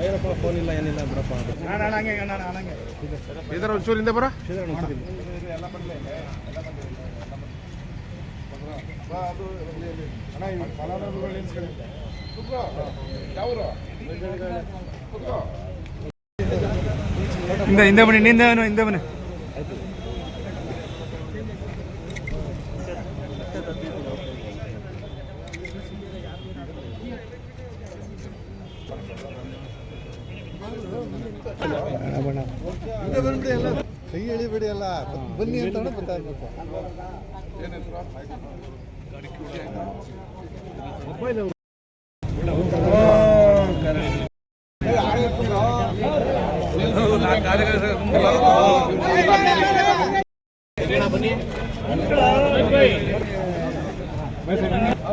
ಏನಪ್ಪ ಫೋನ್ ಇಲ್ಲ ಏನಿಲ್ಲ ಬಿಡಪ್ಪ ಇದರ ಹಿಂದೆ ಬರ? ಹಿಂದೆ. ಹಿಂದೆ ಬನ್ನಿ ನಿಂದೇನು ಹಿಂದೆ ಬನ್ನಿ. ಕೈ ಎಳಿಬೇಡಿ ಅಲ್ಲ ಬನ್ನಿ. ಅಂತ ಗೊತ್ತಾಗ್ಬೇಕು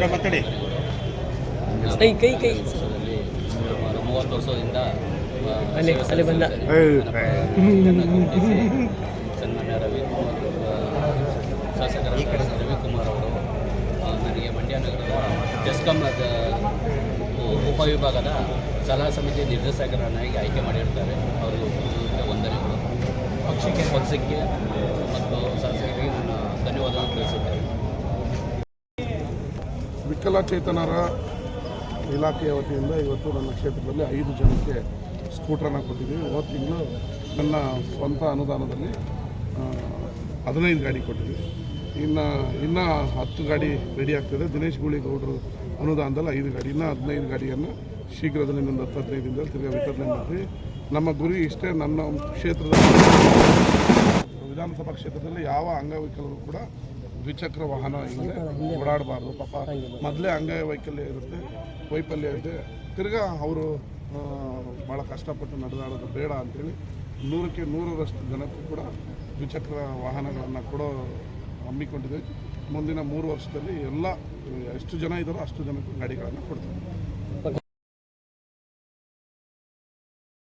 ನಿಮ್ದು ಕೈ ಕೈ ಕೈ. ಸುಮಾರು ಮೂವತ್ತು ವರ್ಷದಿಂದ ಅಲ್ಲಿ ಅಲ್ಲಿ ಬಂದ. ಸನ್ಮಾನ್ಯ ರವಿಕುಮಾರ್ ಆ, ಶಾಸಕರಾದ ರವಿಕುಮಾರ್ ಅವರು ನನಗೆ ಮಂಡ್ಯ ನಗರದ ಜಸ್ಕಾಂ ಉಪವಿಭಾಗದ ಸಲಹಾ ಸಮಿತಿ ನಿರ್ದೇಶಕರನ್ನಾಗಿ ಆಯ್ಕೆ ಮಾಡಿರ್ತಾರೆ. ಅವರು ಹೃದಯದ ಪಕ್ಷಕ್ಕೆ ಪಕ್ಷಕ್ಕೆ ಮತ್ತು ಶಾಸಕರಿಗೆ ನನ್ನ ಧನ್ಯವಾದಗಳು ತಿಳಿಸುತ್ತೇನೆ. ವಿಕಲಚೇತನರ ಇಲಾಖೆಯ ವತಿಯಿಂದ ಇವತ್ತು ನನ್ನ ಕ್ಷೇತ್ರದಲ್ಲಿ ಐದು ಜನಕ್ಕೆ ಸ್ಕೂಟ್ರನ್ನು ಕೊಟ್ಟಿದ್ದೀವಿ. ಹೋದ ತಿಂಗಳು ನನ್ನ ಸ್ವಂತ ಅನುದಾನದಲ್ಲಿ ಹದಿನೈದು ಗಾಡಿ ಕೊಟ್ಟಿದ್ದೀವಿ. ಇನ್ನು, ಇನ್ನೂ ಹತ್ತು ಗಾಡಿ ರೆಡಿ ಆಗ್ತದೆ. ದಿನೇಶ್ ಗೂಳಿಗೌಡರು ಅನುದಾನದಲ್ಲಿ ಐದು ಗಾಡಿ, ಇನ್ನೂ ಹದಿನೈದು ಗಾಡಿಯನ್ನು ಶೀಘ್ರದಲ್ಲಿ ಇನ್ನೊಂದು ಹತ್ತು ಹದಿನೈದು ದಿನದಲ್ಲಿ ತಿರ್ಗಾ ವಿತರಣೆ ಮಾಡ್ತೀವಿ. ನಮ್ಮ ಗುರಿ ಇಷ್ಟೇ ನನ್ನ ಕ್ಷೇತ್ರದಲ್ಲಿ ವಿಧಾನಸಭಾ ಕ್ಷೇತ್ರದಲ್ಲಿ ಯಾವ ಅಂಗವಿಕಲರು ಕೂಡ ದ್ವಿಚಕ್ರ ವಾಹನ ಇಲ್ಲದೆ ಓಡಾಡಬಾರ್ದು ಪಾಪ. ಮೊದಲೇ ಅಂಗವೈಕಲ್ಯ ಇರುತ್ತೆ ವೈಫಲ್ಯ ಇದೆ ತಿರ್ಗಾ ಅವರು ಭಾಳ ಕಷ್ಟಪಟ್ಟು ನಡೆದಾಡೋದು ಬೇಡ ಅಂತೇಳಿ ನೂರಕ್ಕೆ ನೂರರಷ್ಟು ಜನಕ್ಕೂ ಕೂಡ ದ್ವಿಚಕ್ರ ವಾಹನಗಳನ್ನು ಕೊಡೋ ಹಮ್ಮಿಕೊಂಡಿದೆ. ಮುಂದಿನ ಮೂರು ವರ್ಷದಲ್ಲಿ ಎಲ್ಲ ಎಷ್ಟು ಜನ ಇದ್ದಾರೋ ಅಷ್ಟು ಜನಕ್ಕೂ ಗಾಡಿಗಳನ್ನು ಕೊಡ್ತೀವಿ